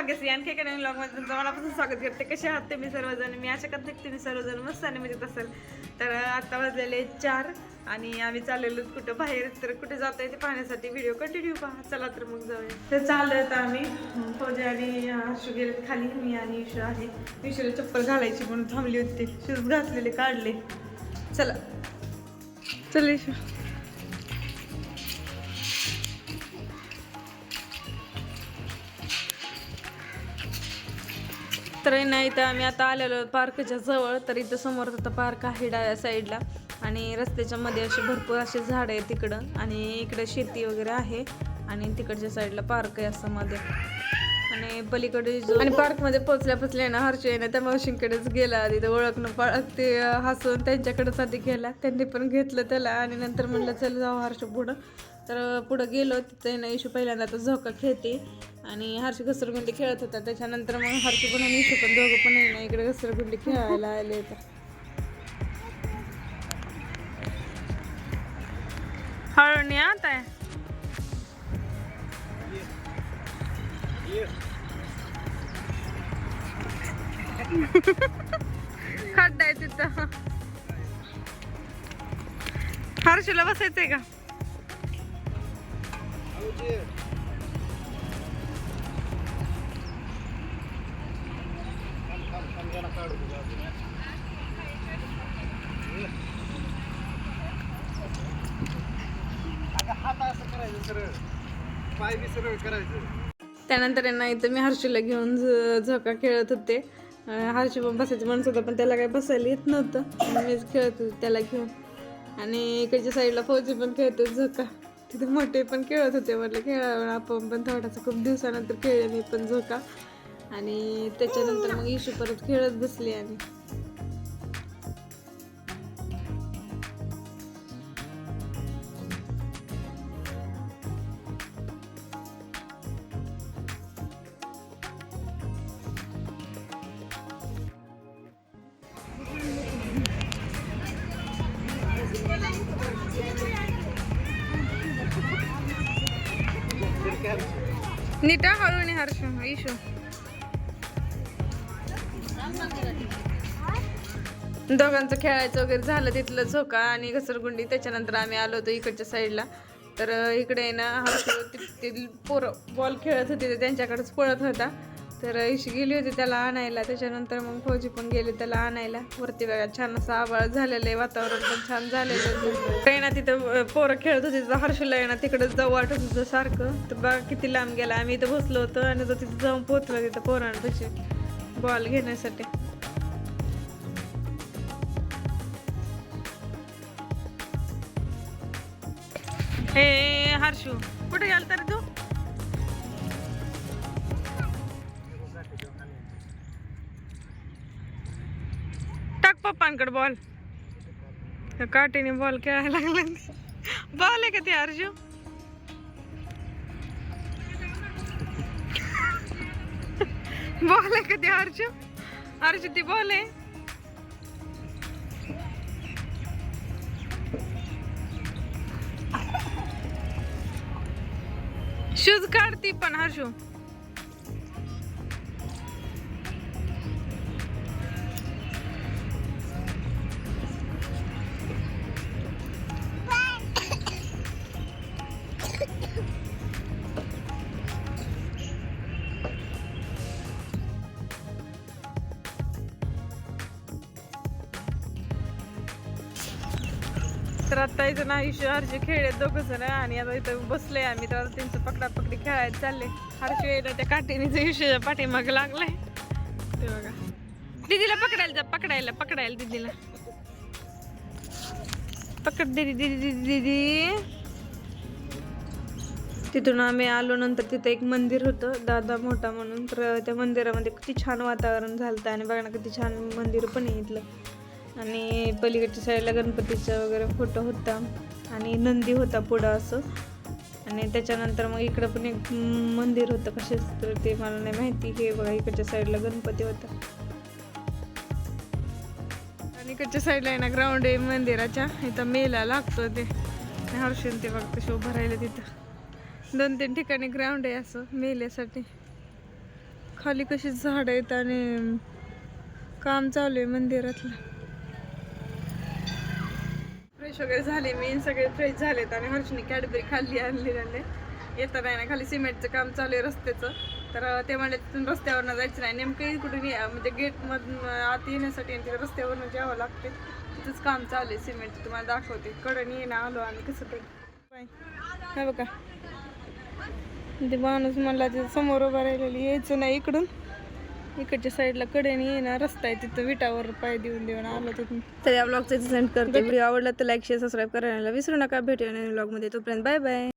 ब्लॉगमध्ये तुमचं मनापासून स्वागत करते. कसे आहात ते मी सर्वजण? मी अशा करते की तुम्ही सर्वजण मस्त आणि मजेत असेल. तर आत्ता वाजलेले चार आणि आम्ही चाललेलो कुठं? बाहेर. तर कुठे जाता ते पाहण्यासाठी व्हिडिओ कंटिन्यू पहा. चला तर मग जाऊया. तर चाललोय तर आम्ही. फौजे आणि आशू गेले खाली. मी आणि इशू आहे. इशूला चप्पल घालायची म्हणून थांबली होती. शूज घातलेले काढले. चला. चल इशू तर नाही तर आम्ही आता आलेलो पार्कच्या जवळ तर इथं समोर आता पार्क आहे डाव्या साईडला. आणि रस्त्याच्या मध्ये असे भरपूर असे झाड आहे तिकडं. आणि इकडे शेती वगैरे आहे. आणि तिकडच्या साईडला पार्क आहे असं मध्ये. आणि पलीकडे आणि पार्कमध्ये पोचल्या पोचल्या ना हर्ष येणं त्या मावशींकडेच गेला. तिथं ओळखणं पाळख ते हसून त्यांच्याकडेच आधी गेला. त्यांनी पण घेतलं त्याला आणि नंतर म्हणलं चल जाऊ हर्ष पुढं. तर पुढं गेलो तिथे ना इशू पहिल्यांदा तर झोका खेळते. आणि हर्ष घसरगुंडी खेळत होता. त्याच्यानंतर मग हर्ष पण आणि इशू पण दोघं पण येणं इकडे घसरगुंडी खेळायला आले होते. हळणी आता खड्डा आहे तिथं. हर्षला बसायचंय का? हात असं करायचं सरळ. पाय बी सरळ करायचं. त्यानंतर यांना इथं मी हर्षीला घेऊन झ- झोका खेळत होते. हर्षी पण बसायचं म्हणत होतं पण त्याला काही बसायला येत नव्हतं. मीच खेळत होते त्याला घेऊन. आणि इकडच्या साईडला फौजी पण खेळतो झोका. तिथे मोठे पण खेळत होते म्हटलं खेळावं आपण पण थोडासा खूप दिवसानंतर खेळले मी पण झोका. आणि त्याच्यानंतर मग इशू परत खेळत बसली आणि नीटा हळूने हर्ष इशू दोघांचं खेळायचं वगैरे झालं तिथलं झोका आणि घसरगुंडी. त्याच्यानंतर आम्ही आलो होतो इकडच्या साईडला. तर इकडे आहे ना हर्ष ति- पोरं बॉल खेळत होते ते त्यांच्याकडेच पळत होता. तर इशी गेली होती त्याला आणायला. त्याच्यानंतर मग फौजी पण गेली त्याला आणायला. वरती बघा छान असं आवाळ झालेलं आहे वातावरण पण छान झालेलं काही ना तिथं पोरं खेळत होती तिथं हर्षला येणार तिकडं जाऊ वाटत होतं सारखं. तर बघा किती लांब गेला. आम्ही इथं बसलो होतो आणि तो तिथं जाऊन पोहोचला तिथं पोरांपाशी. बॉल घेण्यासाठी. हे हर्षू कुठे गेला तरी तू? टाक पप्पांकडे बॉल काठीने बॉल खेळायला लागला. बॉल आहे का ते अर्जू? बॉल आहे का ते अर्जू? अर्जू ती बॉल आहे. शूज काढती पण हर्षू तर आता इथं ना इशू हर्षे खेळले दोघं जण आणि आता इथं बसले आम्ही. तर आता त्यांचं पकडा पकडी खेळायला चालले. हर्ष येणं त्या काठीने इशूच्या पाठीमाग लागलाय. ते बघा. दीदीला पकडायला जा पकडायला पकडायला दीदीला. पकड दिदी दीदी दीदी दीदी. तिथून आम्ही आलो नंतर तिथं एक मंदिर होतं दादा मोठा म्हणून. तर त्या मंदिरामध्ये किती छान वातावरण झालं आणि बघा ना किती छान मंदिर पण आहे इथलं. आणि पलीकडच्या साईडला गणपतीचा वगैरे फोटो होता. आणि नंदी होता पुढं असं. आणि त्याच्यानंतर मग इकडं पण एक मंदिर होतं कशाच तर ते मला नाही माहिती. हे बघा इकडच्या साईडला गणपती होता. आणि इकडच्या साईडला आहे ना ग्राउंड आहे मंदिराच्या. इथं मेला लागतो ते. आणि हर्षून ते बघ कसे उभं राहिलं तिथं. दोन तीन ठिकाणी ग्राउंड आहे असं मेल्यासाठी. खाली कशी झाड आहेत आणि काम चालू आहे मंदिरातलं. फ्रेश वगैरे झाले मी सगळे फ्रेश झालेत आणि हर्षनी कॅडबरी खाल्ली आणली आणले येता नाही ना खाली सिमेंटचं काम चालू आहे रस्त्याचं. तर ते म्हणले तिथून रस्त्यावरनं जायचं नाही. नेमकं कुठून या म्हणजे गेटमधून आत येण्यासाठी आणि तिथे रस्त्यावरनं जावं लागते. तिथंच काम चालू आहे सिमेंटचं तुम्हाला दाखवते. कडण ये ना आलो आणि कसं ते काय बघा. ते माणूस म्हणला ते समोर उभा राहिलेली यायचं नाही इकडून. इकडच्या साईडला कडेने येणार रस्ता आहे तिथं विटावर पाय देऊन देऊन आलो तिथून. तर या ब्लॉगचं सेंड करते. व्हिडिओ आवडला तर लाईक शेअर सबस्क्राईब करायला विसरू नका. भेटूया नवीन ब्लॉगमध्ये तोपर्यंत बाय बाय